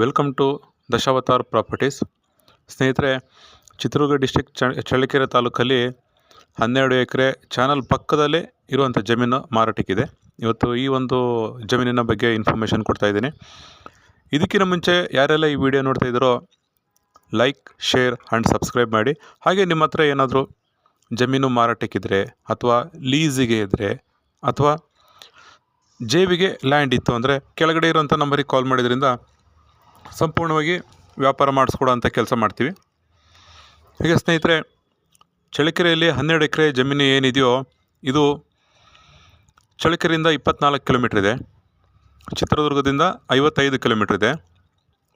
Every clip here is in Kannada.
ವೆಲ್ಕಮ್ ಟು ದಶಾವತಾರ್ ಪ್ರಾಪರ್ಟೀಸ್ ಸ್ನೇಹಿತರೆ, ಚಿತ್ರದುರ್ಗ ಡಿಸ್ಟಿಕ್ ಚಳ್ಳಕೆರೆ ತಾಲೂಕಲ್ಲಿ ಹನ್ನೆರಡು ಎಕರೆ ಚಾನಲ್ ಪಕ್ಕದಲ್ಲೇ ಇರುವಂಥ ಜಮೀನು ಮಾರಾಟಕ್ಕಿದೆ. ಇವತ್ತು ಈ ಒಂದು ಜಮೀನಿನ ಬಗ್ಗೆ ಇನ್ಫಾರ್ಮೇಷನ್ ಕೊಡ್ತಾ ಇದ್ದೀನಿ. ಇದಕ್ಕಿಂತ ಮುಂಚೆ ಯಾರೆಲ್ಲ ಈ ವಿಡಿಯೋ ನೋಡ್ತಾ ಇದ್ದರೋ ಲೈಕ್ ಶೇರ್ ಆ್ಯಂಡ್ ಸಬ್ಸ್ಕ್ರೈಬ್ ಮಾಡಿ. ಹಾಗೆ ನಿಮ್ಮ ಹತ್ರ ಏನಾದರೂ ಜಮೀನು ಮಾರಾಟಕ್ಕಿದ್ರೆ ಅಥವಾ ಲೀಸಿಗೆ ಇದ್ದರೆ ಅಥವಾ ಜೇವಿಗೆ ಲ್ಯಾಂಡ್ ಇತ್ತು ಅಂದರೆ ಕೆಳಗಡೆ ಇರೋಂಥ ನಂಬರಿಗೆ ಕಾಲ್ ಮಾಡಿದ್ರಿಂದ ಸಂಪೂರ್ಣವಾಗಿ ವ್ಯಾಪಾರ ಮಾಡಿಸ್ಕೊಡೋಂಥ ಕೆಲಸ ಮಾಡ್ತೀವಿ. ಹೀಗೆ ಸ್ನೇಹಿತರೆ, ಚಳ್ಳಕೆರೆಯಲ್ಲಿ ಹನ್ನೆರಡು ಎಕರೆ ಜಮೀನು ಏನಿದೆಯೋ, ಇದು ಚಳ್ಳಕೆರೆಯಿಂದ ಇಪ್ಪತ್ನಾಲ್ಕು ಕಿಲೋಮೀಟ್ರ್ ಇದೆ. ಚಿತ್ರದುರ್ಗದಿಂದ ಐವತ್ತೈದು ಕಿಲೋಮೀಟ್ರ್ ಇದೆ.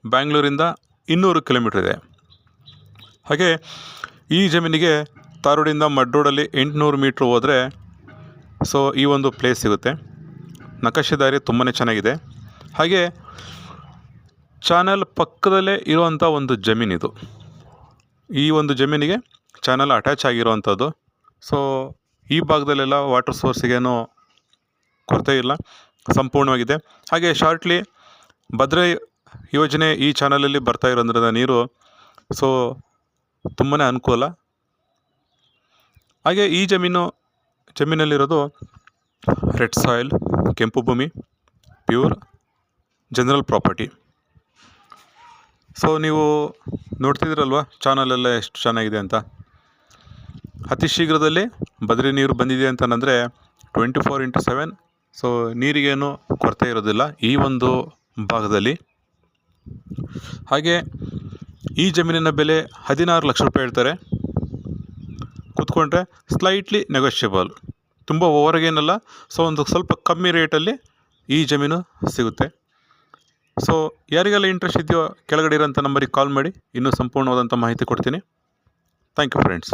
ಬ್ಯಾಂಗ್ಳೂರಿಂದ ಇನ್ನೂರು ಕಿಲೋಮೀಟ್ರ್ ಇದೆ. ಹಾಗೆ ಈ ಜಮೀನಿಗೆ ತಾರೂಡಿಂದ ಮಡ್ರೋಡಲ್ಲಿ ಎಂಟುನೂರು ಮೀಟ್ರ್ ಹೋದರೆ, ಸೊ ಈ ಒಂದು ಪ್ಲೇಸ್ ಸಿಗುತ್ತೆ. ನಕಾಶೆ ದಾರಿ ತುಂಬಾ ಚೆನ್ನಾಗಿದೆ. ಹಾಗೆ ಚಾನಲ್ ಪಕ್ಕದಲ್ಲೇ ಇರುವಂಥ ಒಂದು ಜಮೀನಿದು ಈ ಒಂದು ಜಮೀನಿಗೆ ಚಾನಲ್ ಅಟ್ಯಾಚ್ ಆಗಿರುವಂಥದ್ದು. ಸೊ ಈ ಭಾಗದಲ್ಲೆಲ್ಲ ವಾಟರ್ ಸೋರ್ಸಿಗೇನು ಕೊರತೆ ಇಲ್ಲ. ಸಂಪೂರ್ಣವಾಗಿದೆ. ಹಾಗೆ ಶಾರ್ಟ್ಲಿ ಭದ್ರೆ ಯೋಜನೆ ಈ ಚಾನಲಲ್ಲಿ ಬರ್ತಾ ಇರೋದ್ರಿಂದ ನೀರು ಸೊ ತುಂಬಾ ಅನುಕೂಲ. ಹಾಗೆ ಈ ಜಮೀನು, ಜಮೀನಲ್ಲಿರೋದು ರೆಡ್ ಸಾಯಿಲ್ ಕೆಂಪು ಭೂಮಿ ಪ್ಯೂರ್ ಜನರಲ್ ಪ್ರಾಪರ್ಟಿ ಸೊ ನೀವು ನೋಡ್ತಿದ್ದೀರಲ್ವ ಚಾನಲೆಲ್ಲ ಎಷ್ಟು ಚೆನ್ನಾಗಿದೆ ಅಂತ? ಅತಿ ಶೀಘ್ರದಲ್ಲಿ ಬದ್ರಿ ನೀರು ಬಂದಿದೆ ಅಂತಂದರೆ twenty four into seven so ನೀರಿಗೇನು ಕೊರತೆ ಇರೋದಿಲ್ಲ ಈ ಒಂದು ಭಾಗದಲ್ಲಿ. ಹಾಗೆ ಈ ಜಮೀನಿನ ಬೆಲೆ ಹದಿನಾರು ಲಕ್ಷ ರೂಪಾಯಿ ಹೇಳ್ತಾರೆ. ಕೂತ್ಕೊಂಡ್ರೆ ಸ್ಲೈಟ್ಲಿ ನೆಗೋಷಿಯಬಲ್ ತುಂಬ ಓವರ್ಗೇನಲ್ಲ ಸೊ ಒಂದು ಸ್ವಲ್ಪ ಕಮ್ಮಿ ರೇಟಲ್ಲಿ ಈ ಜಮೀನು ಸಿಗುತ್ತೆ. ಸೊ ಯಾರಿಗೆಲ್ಲ ಇಂಟ್ರೆಸ್ಟ್ ಇದೆಯೋ ಕೆಳಗಡೆ ಇರೋಂಥ ನಂಬರಿಗೆ ಕಾಲ್ ಮಾಡಿ, ಇನ್ನೂ ಸಂಪೂರ್ಣವಾದಂಥ ಮಾಹಿತಿ ಕೊಡ್ತೀನಿ. Thank you friends